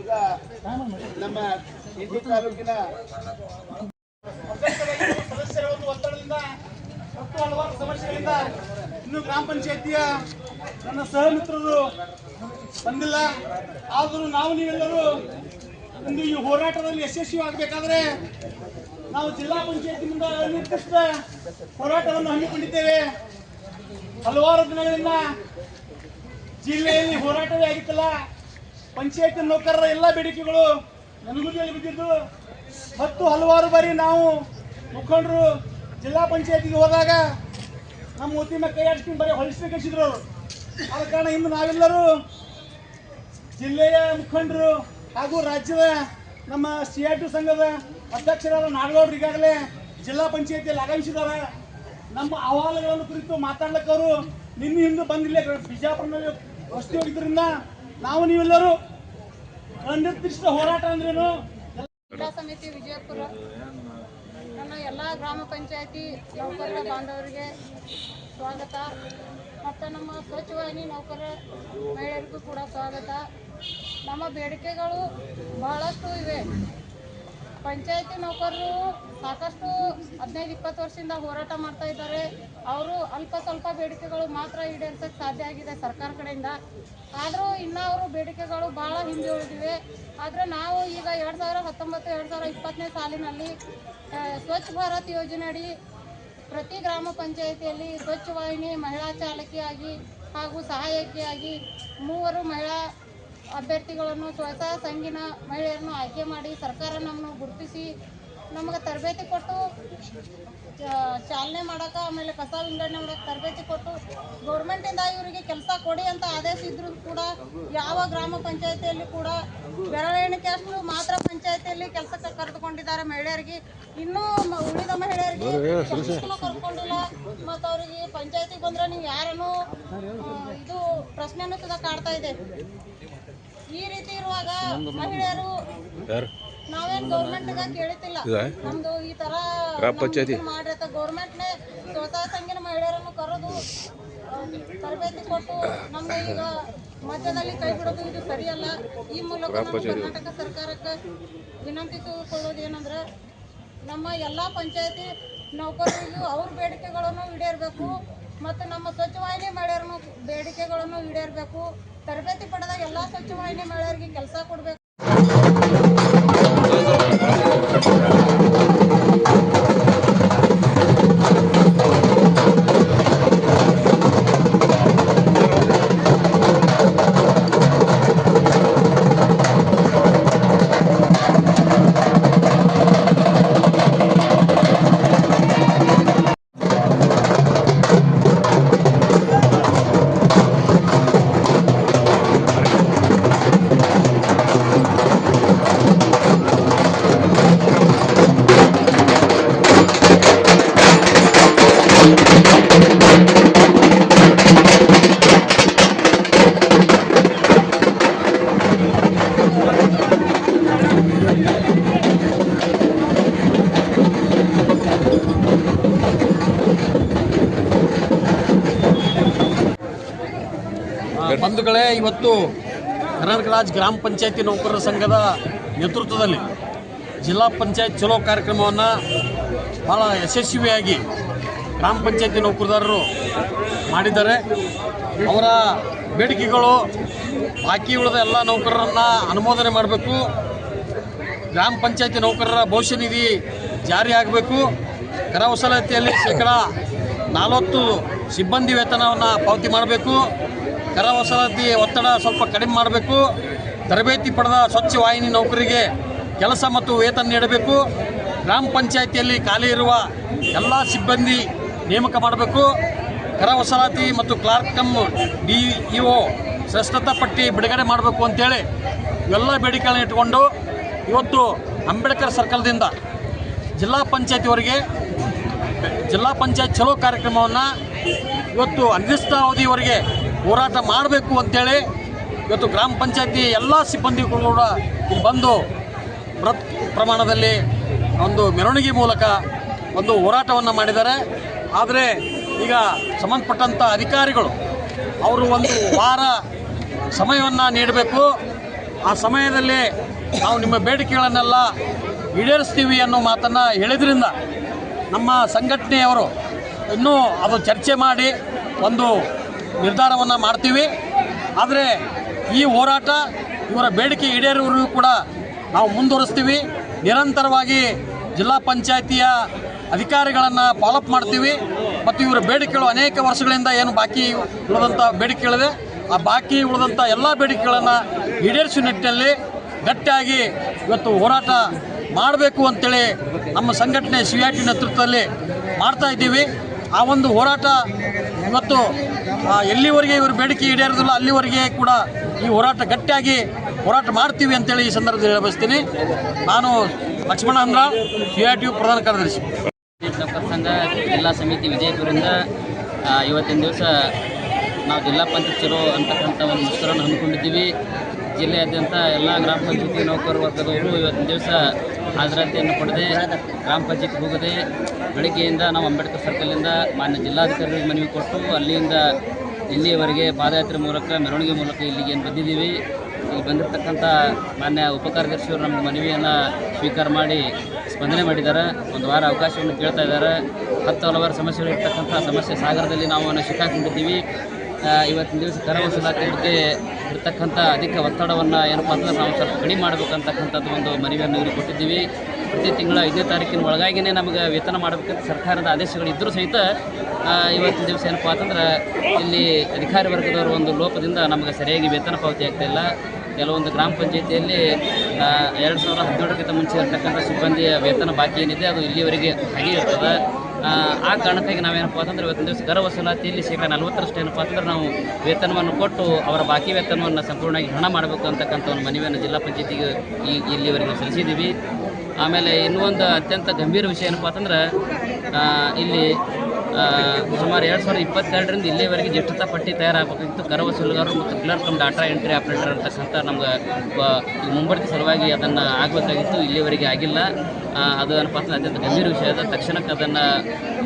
ಈಗ ನಮ್ಮ ಇಂಡಿ ತಾಲೂಕಿನ ಸದಸ್ಯರ ಒಂದು ಒತ್ತಡದಿಂದ ಮತ್ತು ಹಲವಾರು ಸಮಸ್ಯೆಗಳಿಂದ ಇನ್ನು ಗ್ರಾಮ ಪಂಚಾಯತಿಯ ನನ್ನ ಸಹಮಿತ್ರರು ಬಂದಿಲ್ಲ ಆದರೂ ನಾವು ನೀವೆಲ್ಲರೂ ಇಂದು ಈ ಹೋರಾಟದಲ್ಲಿ ಯಶಸ್ವಿ ಆಗಬೇಕಾದ್ರೆ ನಾವು ಜಿಲ್ಲಾ ಪಂಚಾಯತಿನಿಂದ ನಿರ್ದಿಷ್ಟ ಹೋರಾಟವನ್ನು ಹಮ್ಮಿಕೊಂಡಿದ್ದೇವೆ ಹಲವಾರು ದಿನಗಳಿಂದ ಜಿಲ್ಲೆಯಲ್ಲಿ ಹೋರಾಟವೇ ಆಗಿತ್ತಲ್ಲ? ಪಂಚಾಯತ್ ನೌಕರರ ಎಲ್ಲ ಬೇಡಿಕೆಗಳು ನನಗುದಿಯಲ್ಲಿ ಬಿದ್ದಿದ್ದು. ಮತ್ತು ಹಲವಾರು ಬಾರಿ ನಾವು ಮುಖಂಡರು ಜಿಲ್ಲಾ ಪಂಚಾಯತಿಗೆ ಹೋದಾಗ ನಮ್ಮ ಉದ್ಯಮ ಕೈ ಆಡಿಸ್ಕೊಂಡು ಬರೀ ಹೊಲಿಸ್ಬೇಕಿದ್ರು ಅವರು ಆದ ಕಾರಣ ಇಂದು ನಾವೆಲ್ಲರೂ ಜಿಲ್ಲೆಯ ಮುಖಂಡರು ಹಾಗೂ ರಾಜ್ಯದ ನಮ್ಮ ಸಿ ಆರ್ ಟಿ ಸಂಘದ ಅಧ್ಯಕ್ಷರಾದ ನಾಡಗೌಡರು ಈಗಾಗಲೇ ಜಿಲ್ಲಾ ಪಂಚಾಯತಿಯಲ್ಲಿ ಆಗಮಿಸಿದ್ದಾರೆ. ನಮ್ಮ ಅಹವಾಲುಗಳನ್ನು ಕುರಿತು ಮಾತಾಡ್ಲಿಕ್ಕೆ ಅವರು ನಿನ್ನೆ ಹಿಂದೆ ಬಂದಿಲ್ಲ. ಬಿಜಾಪುರನಲ್ಲಿ ವಸ್ತಿ ಹೋಗಿದ್ರಿಂದ ನಾವು ನೀವೆಲ್ಲರೂ ಅನಿರ್ದಿಷ್ಟ ಹೋರಾಟ ಅಂದ್ರೇನು? ಜಿಲ್ಲಾ ಸಮಿತಿ ವಿಜಯಪುರ, ನನ್ನ ಎಲ್ಲ ಗ್ರಾಮ ಪಂಚಾಯತಿ ನೌಕರರ ಬಾಂಧವರಿಗೆ ಸ್ವಾಗತ. ಮತ್ತು ನಮ್ಮ ಸ್ವಚ್ಛವಾಹಿನಿ ನೌಕರ ಮಹಿಳೆಯರಿಗೂ ಕೂಡ ಸ್ವಾಗತ. ನಮ್ಮ ಬೇಡಿಕೆಗಳು ಬಹಳಷ್ಟು ಇವೆ. ಪಂಚಾಯತಿ ನೌಕರರು ಸಾಕಷ್ಟು ಹದಿನೈದು, ಇಪ್ಪತ್ತು ವರ್ಷದಿಂದ ಹೋರಾಟ ಮಾಡ್ತಾ ಇದ್ದಾರೆ. ಅವರು ಅಲ್ಪ ಸ್ವಲ್ಪ ಬೇಡಿಕೆಗಳು ಮಾತ್ರ ಈಡೇರಿಸಕ್ಕೆ ಸಾಧ್ಯ ಆಗಿದೆ ಸರ್ಕಾರ ಕಡೆಯಿಂದ. ಆದರೂ ಇನ್ನ ಅವರು ಬೇಡಿಕೆಗಳು ಭಾಳ ಹಿಂದೆ ಉಳಿದಿವೆ. ಆದರೆ ನಾವು ಈಗ ಎರಡು ಸಾವಿರ ಹತ್ತೊಂಬತ್ತು, ಎರಡು ಸಾವಿರ ಇಪ್ಪತ್ತನೇ ಸಾಲಿನಲ್ಲಿ ಸ್ವಚ್ಛ ಭಾರತ್ ಯೋಜನೆ ಅಡಿ ಪ್ರತಿ ಗ್ರಾಮ ಪಂಚಾಯಿತಿಯಲ್ಲಿ ಸ್ವಚ್ಛ ವಾಹಿನಿ ಮಹಿಳಾ ಚಾಲಕಿಯಾಗಿ ಹಾಗೂ ಸಹಾಯಕಿಯಾಗಿ ಮೂವರು ಮಹಿಳಾ ಅಭ್ಯರ್ಥಿಗಳನ್ನು ಸ್ವತಃ ಸಂಘಿನ ಮಹಿಳೆಯರನ್ನು ಆಯ್ಕೆ ಮಾಡಿ ಸರ್ಕಾರ ನಮ್ಮನ್ನು ಗುರುತಿಸಿ ನಮಗೆ ತರಬೇತಿ ಕೊಟ್ಟು ಚ- ಚಾಲನೆ ಮಾಡೋಕೆ ಆಮೇಲೆ ಕಸ ವಿಂಗಡಣೆ ಮಾಡೋಕೆ ತರಬೇತಿ ಕೊಟ್ಟು ಗೌರ್ಮೆಂಟಿಂದ ಇವರಿಗೆ ಕೆಲಸ ಕೊಡಿ ಅಂತ ಆದೇಶ ಇದ್ರೂ ಕೂಡ ಯಾವ ಗ್ರಾಮ ಪಂಚಾಯತಿಯಲ್ಲಿ ಕೂಡ ಬೆರಳ ಅಷ್ಟು ಮಾತ್ರ ಪಂಚಾಯತಿಯಲ್ಲಿ ಕೆಲಸಕ್ಕೆ ಕರೆದುಕೊಂಡಿದ್ದಾರೆ ಮಹಿಳೆಯರಿಗೆ. ಇನ್ನೂ ಮ- ಉಳಿದ ಮಹಿಳೆಯರಿಗೆ ಕೆಲಸಕ್ಕೂ ಕರ್ಕೊಂಡಿಲ್ಲ. ಮತ್ತು ಅವರಿಗೆ ಪಂಚಾಯತಿಗೆ ಬಂದರೆ ನೀವು ಯಾರನ್ನು ಇದು ಪ್ರಶ್ನೆನೂ ಸುಧಾ ಕಾಡ್ತಾ ಇದೆ. ಈ ರೀತಿ ಇರುವಾಗ ಮಹಿಳೆಯರು ನಾವೇನ್ ಗೌರ್ಮೆಂಟ್ ಕೇಳಿತಿಲ್ಲ. ನಮ್ದು ಈ ತರ ಮಾಡ್ರಿ ಅಂತ ಗೌರ್ಮೆಂಟ್ನೇ ಸ್ವತಃ ಸಂಘಿನ ಮಹಿಳೆಯರನ್ನು ಕರೆದು ತರಬೇತಿ ಕೊಟ್ಟು ನಮ್ಮ ಈಗ ಮಧ್ಯದಲ್ಲಿ ಕೈ ಬಿಡೋದು ಇದು ಸರಿಯಲ್ಲ. ಈ ಮೂಲಕ ಕರ್ನಾಟಕ ಸರ್ಕಾರಕ್ಕೆ ವಿನಂತಿಸಿಕೊಳ್ಳೋದು ಏನಂದ್ರೆ ನಮ್ಮ ಎಲ್ಲಾ ಪಂಚಾಯತಿ ನೌಕರರಿಗೂ ಅವ್ರ ಬೇಡಿಕೆಗಳನ್ನು ಈಡೇರಬೇಕು ಮತ್ತು ನಮ್ಮ ಸ್ವಚ್ಛವಾಹಿನಿ ಮಹಿಳೆಯರನ್ನು ಬೇಡಿಕೆಗಳನ್ನು ಈಡೇರ್ಬೇಕು. ತರಬೇತಿ ಪಡೆದ ಎಲ್ಲ ಸ್ವಚ್ಛವಾಹಿನಿ ಮಹಿಳೆಯರಿಗೆ ಕೆಲಸ ಕೊಡಬೇಕು. ಕರ್ನಾಟಕ ರಾಜ್ಯ ಗ್ರಾಮ ಪಂಚಾಯತಿ ನೌಕರರ ಸಂಘದ ನೇತೃತ್ವದಲ್ಲಿ ಜಿಲ್ಲಾ ಪಂಚಾಯತ್ ಚಲೋ ಕಾರ್ಯಕ್ರಮವನ್ನು ಭಾಳ ಯಶಸ್ವಿಯಾಗಿ ಗ್ರಾಮ ಪಂಚಾಯತಿ ನೌಕರದಾರರು ಮಾಡಿದ್ದಾರೆ. ಅವರ ಬೇಡಿಕೆಗಳು ಬಾಕಿ ಉಳಿದ ಎಲ್ಲ ನೌಕರರನ್ನು ಅನುಮೋದನೆ ಮಾಡಬೇಕು. ಗ್ರಾಮ ಪಂಚಾಯತಿ ನೌಕರರ ಭವಿಷ್ಯ ನಿಧಿ ಜಾರಿ ಆಗಬೇಕು. ಕರ ವಸೂಲಾತಿಯಲ್ಲಿ ಶೇಕಡ ನಲವತ್ತು ಸಿಬ್ಬಂದಿ ವೇತನವನ್ನು ಪಾವತಿ ಮಾಡಬೇಕು. ಕರ ವಸೂಲಾತಿ ಒತ್ತಡ ಸ್ವಲ್ಪ ಕಡಿಮೆ ಮಾಡಬೇಕು. ತರಬೇತಿ ಪಡೆದ ಸ್ವಚ್ಛ ವಾಹಿನಿ ನೌಕರಿಗೆ ಕೆಲಸ ಮತ್ತು ವೇತನ ನೀಡಬೇಕು. ಗ್ರಾಮ ಪಂಚಾಯತಿಯಲ್ಲಿ ಖಾಲಿ ಇರುವ ಎಲ್ಲ ಸಿಬ್ಬಂದಿ ನೇಮಕ ಮಾಡಬೇಕು. ಕರ ವಸೂಲಾತಿ ಮತ್ತು clerk cum D E O ಶ್ರೇಷ್ಠತಾ ಪಟ್ಟಿ ಬಿಡುಗಡೆ ಮಾಡಬೇಕು ಅಂತೇಳಿ ಇವೆಲ್ಲ ಬೇಡಿಕೆಗಳನ್ನ ಇಟ್ಕೊಂಡು ಇವತ್ತು ಅಂಬೇಡ್ಕರ್ ಸರ್ಕಲ್ದಿಂದ ಜಿಲ್ಲಾ ಪಂಚಾಯತಿವರೆಗೆ ಜಿಲ್ಲಾ ಪಂಚಾಯತ್ ಚಲೋ ಕಾರ್ಯಕ್ರಮವನ್ನು ಇವತ್ತು ಅನಿರ್ದಿಷ್ಟಾವಧಿವರೆಗೆ ಹೋರಾಟ ಮಾಡಬೇಕು ಅಂತೇಳಿ ಇವತ್ತು ಗ್ರಾಮ ಪಂಚಾಯತಿ ಎಲ್ಲ ಸಿಬ್ಬಂದಿಗಳು ಕೂಡ ಬಂದು ಬೃಹತ್ ಪ್ರಮಾಣದಲ್ಲಿ ಒಂದು ಮೆರವಣಿಗೆ ಮೂಲಕ ಒಂದು ಹೋರಾಟವನ್ನು ಮಾಡಿದ್ದಾರೆ. ಆದರೆ ಈಗ ಸಂಬಂಧಪಟ್ಟಂಥ ಅಧಿಕಾರಿಗಳು ಅವರು ಒಂದು ವಾರ ಸಮಯವನ್ನು ನೀಡಬೇಕು. ಆ ಸಮಯದಲ್ಲಿ ನಾವು ನಿಮ್ಮ ಬೇಡಿಕೆಗಳನ್ನೆಲ್ಲ ಈಡೇರಿಸ್ತೀವಿ ಅನ್ನೋ ಮಾತನ್ನು ಹೇಳಿದ್ರಿಂದ ನಮ್ಮ ಸಂಘಟನೆಯವರು ಇನ್ನೂ ಅದು ಚರ್ಚೆ ಮಾಡಿ ಒಂದು ನಿರ್ಧಾರವನ್ನು ಮಾಡ್ತೀವಿ. ಆದರೆ ಈ ಹೋರಾಟ ಇವರ ಬೇಡಿಕೆ ಈಡೇರುವವರೆಗೂ ಕೂಡ ನಾವು ಮುಂದುವರಿಸ್ತೀವಿ. ನಿರಂತರವಾಗಿ ಜಿಲ್ಲಾ ಪಂಚಾಯಿತಿಯ ಅಧಿಕಾರಿಗಳನ್ನು ಫಾಲೋಅಪ್ ಮಾಡ್ತೀವಿ. ಮತ್ತು ಇವರ ಬೇಡಿಕೆಗಳು ಅನೇಕ ವರ್ಷಗಳಿಂದ ಏನು ಬಾಕಿ ಉಳಿದಂಥ ಬೇಡಿಕೆಗಳಿದೆ ಆ ಬಾಕಿ ಉಳಿದಂಥ ಎಲ್ಲ ಬೇಡಿಕೆಗಳನ್ನು ಈಡೇರಿಸುವ ನಿಟ್ಟಿನಲ್ಲಿ ಗಟ್ಟಿಯಾಗಿ ಇವತ್ತು ಹೋರಾಟ ಮಾಡಬೇಕು ಅಂತೇಳಿ ನಮ್ಮ ಸಂಘಟನೆ ಸಿ ನೇತೃತ್ವದಲ್ಲಿ ಮಾಡ್ತಾ ಇದ್ದೀವಿ. ಆ ಒಂದು ಹೋರಾಟ ಇವತ್ತು ಎಲ್ಲಿವರೆಗೆ ಇವರು ಬೇಡಿಕೆ ಈಡೇರೋದಿಲ್ಲ ಅಲ್ಲಿವರೆಗೆ ಕೂಡ ಈ ಹೋರಾಟ ಗಟ್ಟಿಯಾಗಿ ಹೋರಾಟ ಮಾಡ್ತೀವಿ ಅಂತೇಳಿ ಈ ಸಂದರ್ಭದಲ್ಲಿ ಹೇಳಬಯಸ್ತೀನಿ. ನಾನು ಲಕ್ಷ್ಮಣ ಅಂದ್ರ ಸಿ ಐ ಟಿ ಯು ಪ್ರಧಾನ ಕಾರ್ಯದರ್ಶಿ. ಸಂಘ ಜಿಲ್ಲಾ ಸಮಿತಿ ವಿಜಯಪುರದಿಂದ ಇವತ್ತಿನ ದಿವಸ ನಾವು ಜಿಲ್ಲಾ ಪಂಚಾಯತ್ ಅಂತಕ್ಕಂಥ ಒಂದು ಮುಷ್ಕರನ್ನು ಹಮ್ಮಿಕೊಂಡಿದ್ದೀವಿ. ಜಿಲ್ಲೆಯಾದ್ಯಂತ ಎಲ್ಲ ಗ್ರಾಮ ಪಂಚಾಯತಿ ನೌಕರ ವರ್ಗದವರು ಇವತ್ತಿನ ದಿವಸ ಹಾಜರಾತಿಯನ್ನು ಕೊಡದೆ ಗ್ರಾಮ ಪಂಚಾಯತ್ ಹೋಗದೆ ಬೆಳಗ್ಗೆಯಿಂದ ನಾವು ಅಂಬೇಡ್ಕರ್ ಸರ್ಕಲಿಂದ ಮಾನ್ಯ ಜಿಲ್ಲಾಧಿಕಾರಿಗಳಿಗೆ ಮನವಿ ಕೊಟ್ಟು ಅಲ್ಲಿಂದ ಇಲ್ಲಿಯವರೆಗೆ ಪಾದಯಾತ್ರೆ ಮೂಲಕ, ಮೆರವಣಿಗೆ ಮೂಲಕ ಇಲ್ಲಿಗೆ ಏನು ಬಂದಿದ್ದೀವಿ, ಇಲ್ಲಿ ಬಂದಿರತಕ್ಕಂಥ ಮಾನ್ಯ ಉಪಕಾರ್ಯದರ್ಶಿಯವರು ನಮ್ಮ ಮನವಿಯನ್ನು ಸ್ವೀಕಾರ ಮಾಡಿ ಸ್ಪಂದನೆ ಮಾಡಿದ್ದಾರೆ. ಒಂದು ವಾರ ಅವಕಾಶವನ್ನು ಕೇಳ್ತಾ ಇದ್ದಾರೆ. ಹತ್ತು ಹಲವಾರು ಸಮಸ್ಯೆಗಳಿರ್ತಕ್ಕಂಥ ಸಮಸ್ಯೆ ಸಾಗರದಲ್ಲಿ ನಾವು ಸಿಕ್ಕಾಕೊಂಡಿದ್ದೀವಿ ಇವತ್ತಿನ ದಿವಸ ಕರ ಬಗ್ಗೆ ಇರ್ತಕ್ಕಂಥ ಅಧಿಕ ಒತ್ತಡವನ್ನು ಏನಪ್ಪ ಅಂತಂದ್ರೆ ನಾವು ಸ್ವಲ್ಪ ಕಡಿಮೆ ಮಾಡಬೇಕಂತಕ್ಕಂಥದ್ದು ಒಂದು ಮನವಿಯನ್ನು ಇವ್ರಿಗೆ ಕೊಟ್ಟಿದ್ದೀವಿ. ಪ್ರತಿ ತಿಂಗಳ ಐದನೇ ತಾರೀಕಿನ ಒಳಗಾಗಿಯೇ ನಮಗೆ ವೇತನ ಮಾಡಬೇಕಂತ ಸರ್ಕಾರದ ಆದೇಶಗಳು ಇದ್ದರೂ ಸಹಿತ ಇವತ್ತಿನ ದಿವಸ ಏನಪ್ಪ ಅಂತಂದ್ರೆ ಇಲ್ಲಿ ಅಧಿಕಾರಿ ವರ್ಗದವರು ಒಂದು ಲೋಪದಿಂದ ನಮಗೆ ಸರಿಯಾಗಿ ವೇತನ ಪಾವತಿ ಆಗ್ತಾಯಿಲ್ಲ ಕೆಲವೊಂದು ಗ್ರಾಮ ಪಂಚಾಯಿತಿಯಲ್ಲಿ ಎರಡು ಸಾವಿರದ ಹದಿನೇಳಕ್ಕಿಂತ ಮುಂಚೆ ಇರತಕ್ಕಂಥ ಸಿಬ್ಬಂದಿಯ ವೇತನ ಬಾಕಿ ಏನಿದೆ, ಅದು ಇಲ್ಲಿವರೆಗೆ ಹಾಗೆ ಇರ್ತದೆ. ಆ, ಕಾರಣಕ್ಕಾಗಿ ನಾವೇನಪ್ಪ ಅಂತಂದ್ರೆ ಇವತ್ತಿನ ದಿವಸ ಕರ ವಸೂಲಾತಿಯಲ್ಲಿ ಶೇಕಡ ನಲವತ್ತರಷ್ಟು ಏನಪ್ಪ ಅಂತಂದ್ರೆ ನಾವು ವೇತನವನ್ನು ಕೊಟ್ಟು ಅವರ ಬಾಕಿ ವೇತನವನ್ನು ಸಂಪೂರ್ಣವಾಗಿ ಹಣ ಮಾಡಬೇಕು ಅಂತಕ್ಕಂಥ ಒಂದು ಮನವಿಯನ್ನು ಜಿಲ್ಲಾ ಪಂಚಾಯತಿಗೆ ಈ ಇಲ್ಲಿವರೆಗೆ ಸಲ್ಲಿಸಿದ್ದೀವಿ. ಆಮೇಲೆ ಇನ್ನೂ ಒಂದು ಅತ್ಯಂತ ಗಂಭೀರ ವಿಷಯ ಏನಪ್ಪ ಅಂತಂದ್ರೆ ಇಲ್ಲಿ ಸುಮಾರು ಎರಡು ಸಾವಿರದ ಇಪ್ಪತ್ತೆರಡರಿಂದ ಇಲ್ಲಿವರೆಗೆ ಜ್ಯೇಷ್ಠತಾ ಪಟ್ಟಿ ತಯಾರಾಗಬೇಕಿತ್ತು ಕರ ವಸೂಲುಗಾರರು ಮತ್ತು clerk cum data entry operator ಅಂತಕ್ಕಂಥ ನಮ್ಗೆ ಮುಂಬಡ್ತಿ ಸಲುವಾಗಿ ಅದನ್ನು ಆಗಬೇಕಾಗಿತ್ತು. ಇಲ್ಲಿವರೆಗೆ ಆಗಿಲ್ಲ. ಅದು ಏನಪ್ಪ ಅಂತಂದ್ರೆ ಅತ್ಯಂತ ಗಂಭೀರ ವಿಷಯ. ಅದ ತಕ್ಷಣಕ್ಕೆ ಅದನ್ನು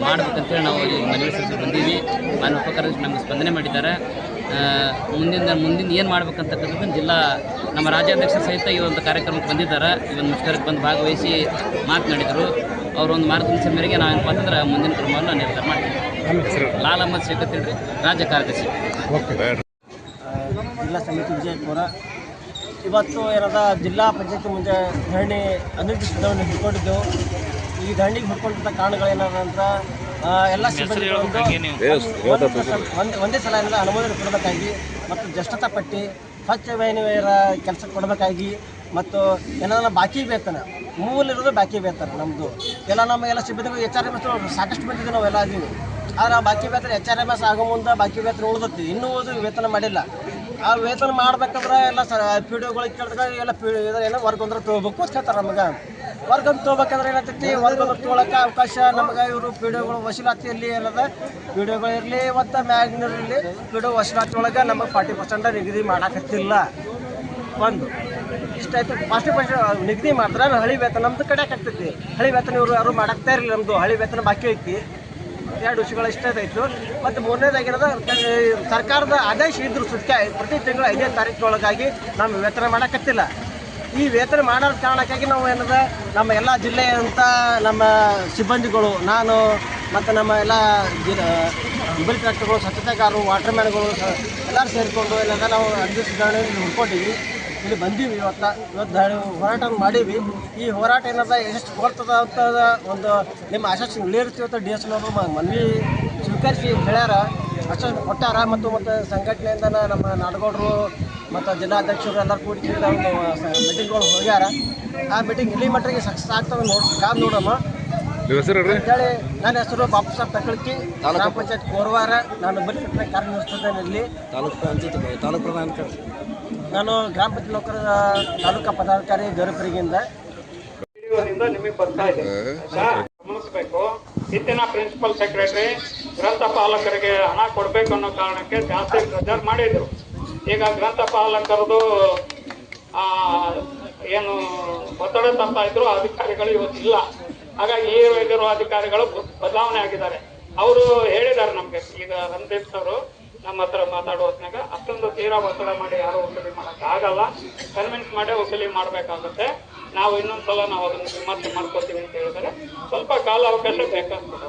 ಮಾಡಬೇಕಂತೇಳಿ ನಾವು ಇಲ್ಲಿ ಮನವಿ ಸಲ್ಲಿಸಿ ಬಂದೀವಿ. ಮಾನ್ಯ ಉಪಕಾರ್ಯದರ್ಶಿ ನಮಗೆ ಸ್ಪಂದನೆ ಮಾಡಿದ್ದಾರೆ. ಮುಂದಿನ ಮುಂದಿನ ಏನು ಮಾಡ್ಬೇಕಂತಕ್ಕಂಥದ್ದು ಜಿಲ್ಲಾ ನಮ್ಮ ರಾಜ್ಯಾಧ್ಯಕ್ಷ ಸಹಿತ ಈ ಒಂದು ಕಾರ್ಯಕ್ರಮಕ್ಕೆ ಬಂದಿದ್ದಾರೆ. ಈ ಒಂದು ಮುಷ್ಕರಕ್ಕೆ ಬಂದು ಭಾಗವಹಿಸಿ ಮಾತನಾಡಿದರು. ಅವರು ಒಂದು ಮಾರ್ಗದರ್ಶನ ಮೇರೆಗೆ ನಾವೇನಪ್ಪ ಅಂತಂದ್ರೆ ಮುಂದಿನ ಕ್ರಮವನ್ನು ನಿರ್ಧಾರ ಮಾಡ್ತೀವಿ. ಲಾಲ್ ಅಹಮದ್ ಶೇಖತ್ ಹೇಳ್ರಿ ರಾಜ್ಯ ಕಾರ್ಯದರ್ಶಿ. ಜಿಲ್ಲಾ ಸಮಿತಿ ವಿಜಯಪುರ ಇವತ್ತು ಏನದ ಜಿಲ್ಲಾ ಪಂಚಾಯತಿ ಮುಂದೆ ಧರಣಿ ಅನಿರ್ದಿಷ್ಟವನ್ನು ಹಿಡ್ಕೊಂಡಿದ್ದೆವು ಈ ಧರಣಿಗೆ ಹಿಡ್ಕೊಂಡಿದ್ದ ಕಾರಣಗಳೇನಂದ್ರೆ ಅಂದ್ರೆ ಎಲ್ಲ ಸಿಬ್ಬಂದಿಗಳು ಒಂದು- ಒಂದು ಒಂದೇ ಒಂದೇ ಸಲ ಏನದ ಅನುಮೋದನೆ ಕೊಡಬೇಕಾಗಿ ಮತ್ತು ಜಷ್ಟತಾ ಪಟ್ಟಿ ಸ್ವಚ್ಛ ವಾಹಿನಿಯರ ಕೆಲಸ ಕೊಡಬೇಕಾಗಿ ಮತ್ತು ಏನಾದ್ರು ಬಾಕಿ ವೇತನ ಮೂಲ ಇರೋದು ಬಾಕಿ ವೇತನ ನಮ್ಮದು ಎಲ್ಲ ನಮ್ಮ ಎಲ್ಲ ಸಿಬ್ಬಂದಿಗಳು ಎಚ್ ಆರ್ ಎಂ ಎಸ್ ಸಾಕಷ್ಟು ಬಂದಿದ್ದೀವಿ ನಾವೆಲ್ಲ ಅದೀವಿ ಆದ್ರೆ ಬಾಕಿ ವೇತನ ಎಚ್ ಆರ್ ಎಂ ಎಸ್ ಆಗೋ ಮುಂದೆ ಬಾಕಿ ವೇತನ ಉಳಿದತ್ತಿ ಇನ್ನೂ ಅದು ವೇತನ ಮಾಡಿಲ್ಲ. ಆ ವೇತನ ಮಾಡ್ಬೇಕಂದ್ರೆ ಎಲ್ಲ ಸರ್ ಪಿ ಡಿ ಒಗಳಿಗೆ ಕೇಳಿದ್ರೆ ಎಲ್ಲ ಪಿ ಏನೋ ವರ್ಗ ಅಂದ್ರೆ ತೊಗೋಬೇಕು ಅಂತ ಹೇಳ್ತಾರೆ ನಮಗೆ. ಅಂತ ತೊಗೋಬೇಕಂದ್ರೆ ಏನಾಗ್ತೈತಿ? ವರ್ಗ ಒಂದು ತೊಗೊಳಕ್ಕೆ ಅವಕಾಶ ನಮಗೆ ಇವರು ಪಿ ಡಿ ಒಗಳು ವಸೂಲಾತಿಯಲ್ಲಿ ಏನದ? ಪಿ ಡಿ ಒಗಳಿರಲಿ ಇರಲಿ ಮತ್ತು ಇರಲಿ, ಪಿ ಡಿ ವಸೂಲಾತಿ ಒಳಗೆ ನಮಗೆ ಫಾರ್ಟಿ ಪರ್ಸೆಂಟ್ ನಿಗದಿ ಮಾಡಕ್ಕತ್ತಿಲ್ಲ ಒಂದು. ಇಷ್ಟಾಯ್ತು ಫಾರ್ಟಿ ಪರ್ಸೆಂಟ್ ನಿಗದಿ ಮಾಡಿದ್ರೆ ಹಳಿ ವೇತನ ನಮ್ದು ಕಡೆ ಆಗ್ತೈತಿ. ಹಳಿ ವೇತನ ಇವರು ಯಾರು ಮಾಡಾಕ್ತಾ ಇರಲಿಲ್ಲ ನಮ್ಮದು ಹಳಿ ವೇತನ ಬಾಕಿ ಐತಿ. ಎರಡು ವಿಷಯಗಳು ಆಯಿತು. ಮತ್ತು ಮೂರನೇದಾಗಿರೋದು ಸರ್ಕಾರದ ಆದೇಶ ಇದ್ರ ಸುತ್ತ ಪ್ರತಿ ತಿಂಗಳು ಐದನೇ ತಾರೀಕಿನೊಳಗಾಗಿ ನಮ್ಮ ವೇತನ ಮಾಡಕತ್ತಿಲ್ಲ. ಈ ವೇತನ ಮಾಡೋ ಕಾರಣಕ್ಕಾಗಿ ನಾವು ಏನದ, ನಮ್ಮ ಎಲ್ಲ ಜಿಲ್ಲೆಯಂಥ ನಮ್ಮ ಸಿಬ್ಬಂದಿಗಳು, ನಾನು ಮತ್ತು ನಮ್ಮ ಎಲ್ಲ ಜಿಲ್ಲ, ಬಿಲ್ ಟ್ರಾಕ್ಟರ್ಗಳು ಸ್ವಚ್ಛತೆಗಾರರು, ವಾಟರ್ ಮ್ಯಾನ್ಗಳು ಎಲ್ಲರೂ ಸೇರಿಕೊಂಡು ಎಲ್ಲ ನಾವು ಅಧ್ಯಕ್ಷ ಹುಡ್ಕೊಂಡಿವಿ ಇಲ್ಲಿ ಬಂದೀವಿ ಇವತ್ತು. ಇವತ್ತು ಹೋರಾಟ ಮಾಡೀವಿ. ಈ ಹೋರಾಟ ಏನದ ಎಷ್ಟು ಕೊಡ್ತದ ಅಂತ ಒಂದು ನಿಮ್ಮ ಆಶಾಕ್ಷೆ ಉಳಿಯಿರ್ತೀವಿ ಅಂತ ಡಿ ಎಸ್ ಅವರು ಮನವಿ ಸ್ವೀಕರಿಸಿ ಹೇಳ್ಯಾರ. ಅಷ್ಟು ಕೊಟ್ಟಾರ ಮತ್ತು ಮತ್ತು ಸಂಘಟನೆಯಿಂದ ನಮ್ಮ ನಾಡಗೌಡರು ಮತ್ತು ಜಿಲ್ಲಾಧ್ಯಕ್ಷರು ಎಲ್ಲರೂ ಕೂಡಿ ಒಂದು ಮೀಟಿಂಗ್ಗಳು ಹೋಗ್ಯಾರ. ಆ ಮೀಟಿಂಗ್ ಇಲ್ಲಿ ಮಟ್ಟಿಗೆ ಸಕ್ಸಸ್ ಆಗ್ತದೆ ನೋಡಿ ಕಾಮ್ ನೋಡಮ್ಮ. ಅಂತೇಳಿ ನನ್ನ ಹೆಸರು ಬಾಪು ಸಾಬ್ ತಕಳ್ಕಿ ಗ್ರಾಮ ಪಂಚಾಯತ್ ಕೋರವಾರ. ನಾನು ಬರೀ ಕಾರ್ಯನಿರ್ವಹಿಸ್ತಿದ್ದೇನೆ ಇಲ್ಲಿ. ತಾಲೂಕು ಪಂಚಾಯತ್ ತಾಲೂಕು ಪ್ರಧಾನ ನಾನು ಗ್ರಾಮ ಪಂಚಾಯತ್ ನೌಕರ ತಾಲೂಕಾ ಪದಾಧಿಕಾರಿ ಗರುಪರಿಗಿಂದ ದಿಂದ ನಿಮಗೆ ಬರ್ತಾ ಇದೆ. ಗಮನಿಸಬೇಕು. ಇತ್ತಿನ ಪ್ರಿನ್ಸಿಪಲ್ ಸೆಕ್ರೆಟರಿ ಗ್ರಂಥ ಪಾಲಕರಿಗೆ ಹಣ ಕೊಡಬೇಕು ಅನ್ನೋ ಕಾರಣಕ್ಕೆ ಜಾಸ್ತಿ ಪ್ರಚಾರ ಮಾಡಿದ್ರು. ಈಗ ಗ್ರಂಥ ಪಾಲಕರದು ಆ, ಏನು ಒತ್ತಡ ತರ್ತಾ ಇದ್ರು ಅಧಿಕಾರಿಗಳು ಇವತ್ತಿಲ್ಲ ಹಾಗಾಗಿ ಈ ಅಧಿಕಾರಿಗಳು ಬದಲಾವಣೆ ಆಗಿದ್ದಾರೆ. ಅವರು ಹೇಳಿದ್ದಾರೆ ನಮಗೆ. ಈಗ ರಂಜಿತ್ ಅವರು ನಮ್ಮ ಹತ್ರ ಮಾತಾಡೋ ಹೊತ್ನಾಗ ಅಷ್ಟೊಂದು ತೀರಾ ಒತ್ತಡ ಮಾಡಿ ಯಾರು ವಸೂಲಿ ಮಾಡಕ್ ಆಗಲ್ಲ. ಕನ್ವಿನ್ಸ್ ಮಾಡೇ ವಸೂಲಿ ಮಾಡಬೇಕಾಗುತ್ತೆ. ನಾವು ಇನ್ನೊಂದ್ಸಲ ನಾವು ಅದನ್ನ ವಿಮರ್ಶೆ ಮಾಡ್ಕೋತೀವಿ ಅಂತ ಹೇಳಿದ್ರೆ ಸ್ವಲ್ಪ ಕಾಲ ಅವಕಾಶ ಬೇಕಾಗ್ತದೆ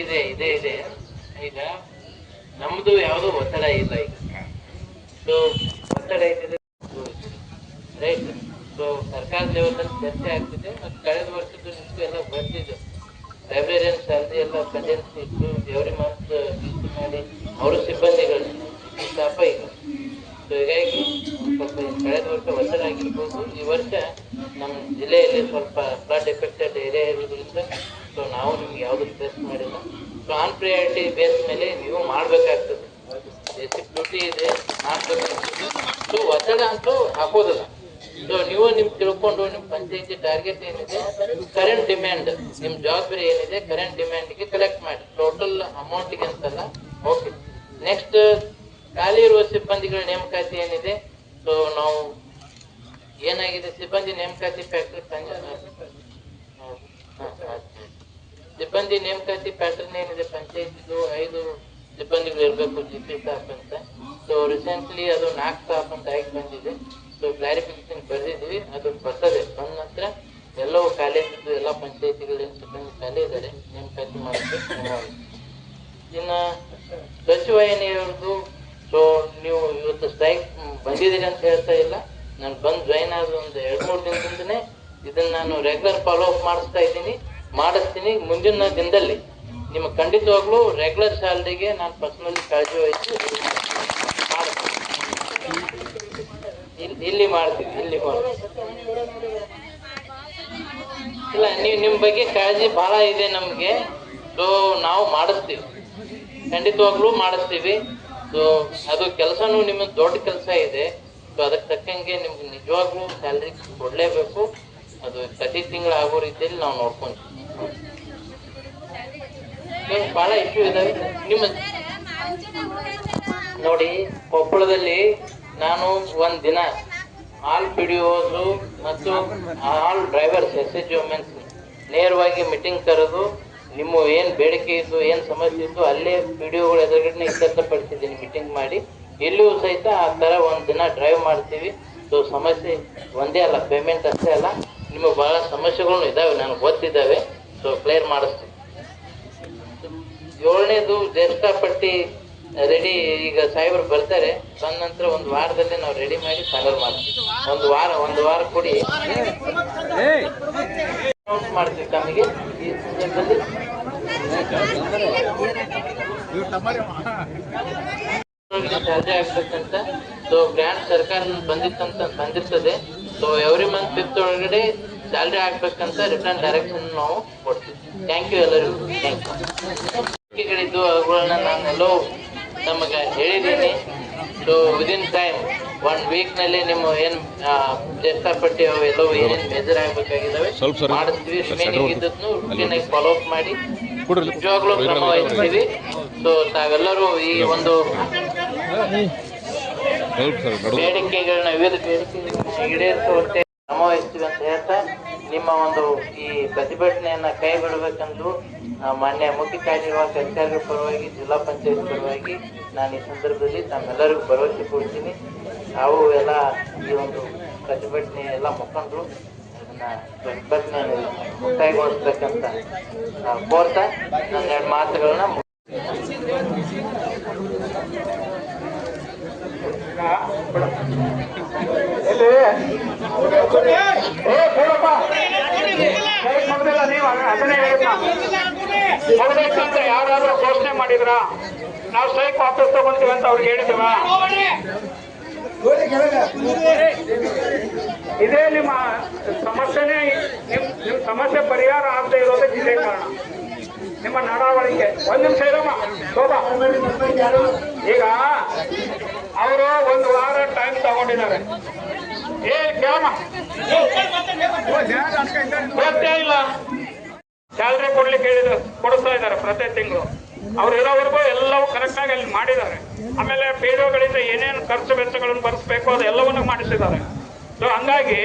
ಇದೆ ಇದೆ ಇದೆ ಈಗ ನಮ್ದು ಯಾವುದು ಒತ್ತಡ ಇಲ್ಲ ಈಗ ಒತ್ತಡ ಇದ್ದಿದೆ ರೈಟ್ ಸೊ ಸರ್ಕಾರ ಲೆವೆಲಲ್ಲಿ ಚರ್ಚೆ ಆಗ್ತಿದೆ ಮತ್ತು ಕಳೆದ ವರ್ಷದ ನಿಮಗೆ ಎಲ್ಲ ಬಂದಿದೆ ಲೈಬ್ರರಿಯನ್ ಸ್ಯಾಲ್ರಿ ಎಲ್ಲ ಕಂಡೆನ್ಸ್ ಇತ್ತು. ಎವ್ರಿ ಮಂತ್ ಮಾಡಿ ಅವರು ಸಿಬ್ಬಂದಿಗಳು ಸ್ಟಾಫ ಈಗ ಸೊ ಹೀಗಾಗಿ ಸ್ವಲ್ಪ ಕಳೆದ ವರ್ಷ ಒತ್ತಡ ಆಗಿರ್ಬೋದು ಈ ವರ್ಷ ನಮ್ಮ ಜಿಲ್ಲೆಯಲ್ಲಿ ಸ್ವಲ್ಪ ಫ್ಲಡ್ ಎಫೆಕ್ಟೆಡ್ ಏರಿಯಾ ಇರೋದ್ರಿಂದ ಸೊ ನಾವು ನಿಮ್ಗೆ ಯಾವುದು ಸ್ಟ್ರೆಸ್ ಮಾಡಿಲ್ಲ. ಸೊ ಆನ್ ಪ್ರಿಯಾರಿಟಿ ಬೇಸ್ ಮೇಲೆ ನೀವು ಮಾಡಬೇಕಾಗ್ತದೆ. ಬೇಸಿಕ್ ಡ್ಯೂಟಿ ಇದೆ, ಮಾಡಬೇಕಾಗ್ತದೆ. ಸೊ ಒತ್ತಡ ಅಂತೂ ಹಾಕೋದಿಲ್ಲ. ಸೊ ನೀವು ನಿಮ್ ತಿಳ್ಕೊಂಡು ನಿಮ್ಮ ಪಂಚಾಯತಿ ಟಾರ್ಗೆಟ್ ಏನಿದೆ ಕರೆಂಟ್ ಡಿಮ್ಯಾಂಡ್ ನಿಮ್ ಜವಾಬ್ದಾರಿ ಏನಿದೆ ಕರೆಂಟ್ ಡಿಮ್ಯಾಂಡ್ಗೆ ಕಲೆಕ್ಟ್ ಮಾಡಿ. ಟೋಟಲ್ ಅಮೌಂಟ್ಗೆ ಅಂತಲ್ಲ ಓಕೆ ನೆಕ್ಸ್ಟ್ ಖಾಲಿ ಇರುವ ಸಿಬ್ಬಂದಿಗಳ ನೇಮಕಾತಿ ಏನಿದೆ? ಸೊ ನಾವು ಏನಾಗಿದೆ ಸಿಬ್ಬಂದಿ ನೇಮಕಾತಿ ಫ್ಯಾಕ್ಟ್ರಿ ಸಿಬ್ಬಂದಿ ನೇಮಕಾತಿ ಪ್ಯಾಟರ್ನ್ ಏನಿದೆ? ಪಂಚಾಯತಿದು ಐದು ಸಿಬ್ಬಂದಿಗಳು ಇರಬೇಕು ಜಿ ಪಿ ಸ್ಟಾಫ್ ಅಂತ. ಸೊ ರೀಸೆಂಟ್ಲಿ ಅದು ನಾಲ್ಕು ಸ್ಟಾಫ್ ಅಂತ ಆಗಿ ಬಂದಿದೆ. ಕ್ಲಾರಿಫಿಕೇಶನ್ ಬರೆದಿದ್ವಿ ಅದು ಬರ್ತದೆ. ಬಂದ ನಂತರ ಎಲ್ಲವೂ ಕಾಲೇಜ್ ಇದ್ದು ಎಲ್ಲ ಪಂಚಾಯತಿಗಳಿಂದ ಸಿಬ್ಬಂದಿ ಖಾಲಿ ಇದ್ದಾರೆ ನೇಮಕಾತಿ ಇನ್ನು ಇನ್ನ ಸ್ವಚ್ಛವಾಹಿನಿಯವ್ರದ್ದು ಸೊ ನೀವು ಇವತ್ತು ಸ್ಟ್ರೈಕ್ ಬಂದಿದ್ದೀರಿ ಅಂತ ಹೇಳ್ತಾ ಇಲ್ಲ. ನಾನು ಬಂದು ಜಾಯ್ನ್ ಆದ ಒಂದು ಎರಡು ಮೂರು ದಿನದಿಂದನೇ ಇದನ್ನ ನಾನು ರೆಗ್ಯುಲರ್ ಫಾಲೋ ಅಪ್ ಮಾಡಿಸ್ತಾ ಇದ್ದೀನಿ. ಮಾಡಿಸ್ತೀನಿ ಮುಂದಿನ ದಿನದಲ್ಲಿ. ನಿಮ್ಮ ಖಂಡಿತವಾಗ್ಲೂ ರೆಗ್ಯುಲರ್ ಸ್ಯಾಲ್ರಿಗೆ ನಾನು ಪರ್ಸನಲಿ ಕಾಳಜಿ ವಹಿಸಿ ಮಾಡಿಸ್ತೀನಿ ಇಲ್ಲಿ- ಮಾಡ್ತೀವಿ, ಇಲ್ಲಿ ಇಲ್ಲ, ನೀವು ನಿಮ್ಮ ಬಗ್ಗೆ ಕಾಳಜಿ ಬಹಳ ಇದೆ ನಮಗೆ. ಸೊ ನಾವು ಮಾಡಿಸ್ತೀವಿ. ಖಂಡಿತವಾಗ್ಲೂ ಮಾಡಿಸ್ತೀವಿ. ಸೊ ಅದು ಕೆಲಸನೂ ನಿಮ್ಮ ದೊಡ್ಡ ಕೆಲಸ ಇದೆ. ಸೊ ಅದಕ್ಕೆ ತಕ್ಕಂಗೆ ನಿಮ್ಗೆ ನಿಜವಾಗ್ಲೂ ಸ್ಯಾಲ್ರಿ ಕೊಡಲೇಬೇಕು. ಅದು ಪ್ರತಿ ತಿಂಗಳು ಆಗೋ ರೀತಿಯಲ್ಲಿ ನಾವು ನೋಡ್ಕೊಂತೀವಿ. ಭಾಳ ಇಶ್ಯೂ ಇದಾವೆ. ನಿಮ್ಮ ನೋಡಿ, ಕೊಪ್ಪಳದಲ್ಲಿ ನಾನು ಒಂದು ದಿನ ಆಲ್ ಪಿ ಡಿ ಮತ್ತು all drivers S H women's ನೇರವಾಗಿ ಮೀಟಿಂಗ್ ಕರೆದು ನಿಮ್ಮ ಏನು ಬೇಡಿಕೆ ಇತ್ತು ಏನು ಸಮಸ್ಯೆ ಇತ್ತು ಅಲ್ಲೇ ಪಿ ಡಿ ಒಗಳ ಎದುರುಗಡೆ ಇತ್ಯರ್ಥಪಡಿಸಿದ್ದೀನಿ ಮೀಟಿಂಗ್ ಮಾಡಿ. ಇಲ್ಲಿಯೂ ಸಹಿತ ಆ ಥರ ಒಂದು ದಿನ ಡ್ರೈವ್ ಮಾಡ್ತೀವಿ. ಸೊ ಸಮಸ್ಯೆ ಒಂದೇ ಅಲ್ಲ ಪೇಮೆಂಟ್ ಅಷ್ಟೇ ಅಲ್ಲ. ನಿಮಗೆ ಬಹಳ ಸಮಸ್ಯೆಗಳು ಇದಾವೆ, ನನಗೆ ಗೊತ್ತಿದ್ದಾವೆ. ಸೊ ಕ್ಲಿಯರ್ ಮಾಡಿಸ್ತೀವಿ ಏಳನೇದು, ಜ್ಯೇಷ್ಠ ಪಟ್ಟಿ ರೆಡಿ ಈಗ ಸಾಹೇಬರು ಬರ್ತಾರೆ. ಬಂದ ನಂತರ ಒಂದು ವಾರದಲ್ಲಿ ನಾವು ರೆಡಿ ಮಾಡಿ ಫೈನಲ್ ಮಾಡ್ತೀವಿ. ಒಂದು ವಾರ ಒಂದು ವಾರ ಕೊಡಿ ಮಾಡ್ತೀವಿ ತಮಗೆ ಈ ಸಂದರ್ಭದಲ್ಲಿ ಆಗ್ಬೇಕಂತ. ಸೊ ಗ್ರ್ಯಾಂಡ್ ಸರ್ಕಾರ ಬಂದಿತ್ತಂತ ಬಂದಿರ್ತದೆ. ಸೊ ಎವ್ರಿ ಮಂತ್ ಫಿಫ್ತ್ ಒಳಗಡೆ ಸ್ಯಾಲ್ರಿ ಆಗ್ಬೇಕಂತ ರಿಟರ್ನ್ ಡೈರೆಕ್ಷನ್ ನಾವು ಕೊಡ್ತೀವಿ. ಥ್ಯಾಂಕ್ ಯು ಎಲ್ಲರಿಗೂ. ಥ್ಯಾಂಕ್ ಯು ಅವುಗಳನ್ನ ನಾನು ನಾನೆಲ್ಲೋ ನಮಗೆ ಹೇಳಿದ್ದೀನಿ ಸೊ ವಿದಿನ್ ಟೈಮ್ ಒನ್ ವೀಕ್ನಲ್ಲಿ ನಿಮ್ಮ ಏನು ಜ್ಯೇಷ್ಠ ಪಟ್ಟಿ ಅವು ಎಲ್ಲವೂ ಏನೇನು ಮೇಜರ್ ಆಗಬೇಕಾಗಿದ್ದಾವೆ ಮಾಡಿಸ್ತೀವಿ. ಇದ್ದದ್ದು ಫಾಲೋ ಅಪ್ ಮಾಡಿ. ನಿಜವಾಗ್ಲೂ ಕ್ರಮ ವಹಿಸ್ತೀವಿ. ಸೊ ತಾವೆಲ್ಲರೂ ಈ ಒಂದು ಬೇಡಿಕೆಗಳನ್ನ ವಿವಿಧ ಬೇಡಿಕೆಗಳನ್ನ ಈಡೇರಿಸುವಂತೆ ಕ್ರಮ ವಹಿಸ್ತೀವಿ ಅಂತ ಹೇಳ್ತಾ ನಿಮ್ಮ ಒಂದು ಈ ಪ್ರತಿಭಟನೆಯನ್ನ ಕೈ ಬಿಡಬೇಕೆಂದು ಮಾನ್ಯ ಮುಖ್ಯ ಕಾರ್ಯನಿರ್ವಾಹಕ ಅಧಿಕಾರಿಗಳ ಪರವಾಗಿ, ಜಿಲ್ಲಾ ಪಂಚಾಯತ್ ಪರವಾಗಿ ನಾನು ಈ ಸಂದರ್ಭದಲ್ಲಿ ತಮ್ಮೆಲ್ಲರಿಗೂ ಭರವಸೆ ಕೊಡ್ತೀನಿ. ನಾವು ಎಲ್ಲ ಈ ಒಂದು ಪ್ರತಿಭಟನೆ ಎಲ್ಲ ಮುಖಂಡರು, ಅದನ್ನ ಪ್ರತಿಭಟನೆ ಮುಕ್ತಾಯಗೊಳಿಸ್ಬೇಕಂತ ಕೋರ್ತಾ ನನ್ನ ಎರಡು ಮಾತುಗಳನ್ನ ಮುಗ್- ಹೇಳಿದ್ನ ಮುಗ್ದೈತಂತ ಯಾರಾದ್ರೂ ಘೋಷಣೆ ಮಾಡಿದ್ರ? ನಾವು ಸ್ಟ್ರೈಕ್ ವಾಪಸ್ ತಗೊಂತೀವಿ ಅಂತ ಅವ್ರಿಗೆ ಹೇಳಿದ್ವ ಇದೇ ನಿಮ್ಮ ಸಮಸ್ಯೆನೇ, ನಿಮ್ ನಿಮ್ ಸಮಸ್ಯೆ ಪರಿಹಾರ ಆಗದೆ ಇರೋದಕ್ಕೆ ಇದೇ ಕಾರಣ. ನಿಮ್ಮ ನಡಾವಳಿಕೆ. ಒಂದ್ ನಿಮಿಷ ಇರಮ್ಮ. ಶೋಭಾ. ಈಗ, ಅವರು ಒಂದು ವಾರ ಟೈಮ್ ತಗೊಂಡಿದ್ದಾರೆ. ಏ ಇಲ್ಲ. ಸ್ಯಾಲ್ರಿ ಕೊಡ್ಲಿಕ್ಕೆ ಹೇಳಿದ್ರು, ಕೊಡಿಸ್ತಾ ಇದ್ದಾರೆ ಪ್ರತಿ ತಿಂಗಳು. ಅವ್ರು ಇರೋವರೆಗೂ ಎಲ್ಲವೂ ಕರೆಕ್ಟಾಗಿ ಅಲ್ಲಿ ಮಾಡಿದ್ದಾರೆ. ಆಮೇಲೆ ಪೇಡೋಗಳಿಂದ ಗಳಿಂದ ಏನೇನು ಖರ್ಚು ವೆಚ್ಚಗಳನ್ನು ಬರ್ಸ್ಬೇಕು ಅದೆಲ್ಲವನ್ನೂ ಮಾಡಿಸಿದ್ದಾರೆ. ಸೊ ಹಂಗಾಗಿ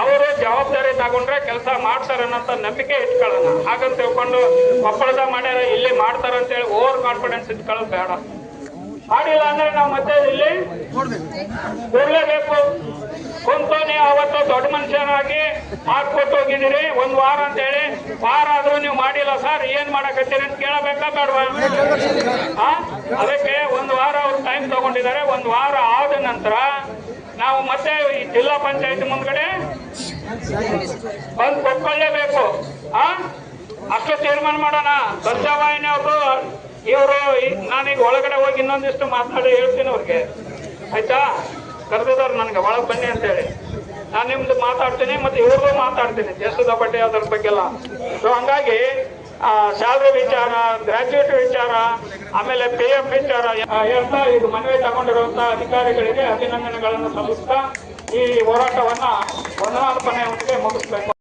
ಅವರು ಜವಾಬ್ದಾರಿ ತಗೊಂಡ್ರೆ ಕೆಲಸ ಮಾಡ್ತಾರೆ ಅನ್ನೋಂಥ ನಂಬಿಕೆ ಇಟ್ಕೊಳ್ಳೋಣ. ಹಾಗಂತ ತಿಳ್ಕೊಂಡು ಕೊಪ್ಪಳದ ಮಾಡ್ಯಾರ, ಇಲ್ಲಿ ಮಾಡ್ತಾರಂತೇಳಿ ಓವರ್ ಕಾನ್ಫಿಡೆನ್ಸ್ ಇಟ್ಕೊಳ್ಳೋದು ಬೇಡ. ಮಾಡಿಲ್ಲ ಅಂದ್ರೆ ನಾವು ಮತ್ತೆ ಇಲ್ಲಿ ಕೊಡ್ಲೇಬೇಕು ಕುಂತು ನೀವು ಅವತ್ತು ದೊಡ್ಡ ಮನುಷ್ಯನಾಗಿ ಮಾಡ್ಕೊಟ್ಟು ಹೋಗಿದ್ದೀರಿ. ಒಂದ್ ವಾರ ಅಂತ ಹೇಳಿ ವಾರ ಆದ್ರೂ ನೀವು ಮಾಡಿಲ್ಲ ಸರ್. ಏನ್ ಮಾಡಕತ್ತೀರಿ ಅಂತ ಕೇಳಬೇಕಾ ಬೇಡವಾ? ಅದಕ್ಕೆ ಒಂದು ವಾರ ಅವ್ರು ಟೈಮ್ ತಗೊಂಡಿದ್ದಾರೆ. ಒಂದು ವಾರ ಆದ ನಂತರ ನಾವು ಮತ್ತೆ ಈ ಜಿಲ್ಲಾ ಪಂಚಾಯತ್ ಮುಂದ್ಗಡೆ ಬಂದು ಕೊಟ್ಕೊಳ್ಳೇಬೇಕು ಆ? ಅಷ್ಟು ತೀರ್ಮಾನ ಮಾಡೋಣ. ಬಸವಾಯಿನಿ ಅವರು ಇವರು ನಾನೀಗ ಒಳಗಡೆ ಹೋಗಿ ಇನ್ನೊಂದಿಷ್ಟು ಮಾತಾಡಿ ಹೇಳ್ತೀನಿ ಅವ್ರಿಗೆ. ಆಯ್ತಾ? ಕರೆದಿದ್ದಾರೆ ನನಗೆ, ಒಳಗೆ ಬನ್ನಿ ಅಂತೇಳಿ. ನಾನು ನಿಮ್ದು ಮಾತಾಡ್ತೀನಿ ಮತ್ತೆ ಇವ್ರಿಗೂ ಮಾತಾಡ್ತೀನಿ, ದೇಶದ ಬಟ್ಟೆ ಅದ್ರ ಬಗ್ಗೆ ಎಲ್ಲ ಸೊ ಹಂಗಾಗಿ ಸ್ಯಾಲ್ರಿ ವಿಚಾರ ಗ್ರಾಜ್ಯುಯೇಟ್ ವಿಚಾರ, ಆಮೇಲೆ ಪಿ ಎಫ್ ವಿಚಾರ ಹೇಳ್ತಾ, ಇದು ಮನವಿ ತಗೊಂಡಿರುವಂತ ಅಧಿಕಾರಿಗಳಿಗೆ ಅಭಿನಂದನೆಗಳನ್ನು ಸಲ್ಲಿಸ್ತಾ ಈ ಹೋರಾಟವನ್ನ ವರ್ಣಾರ್ಪಣೆ ಮುಗಿಸ್ಬೇಕು.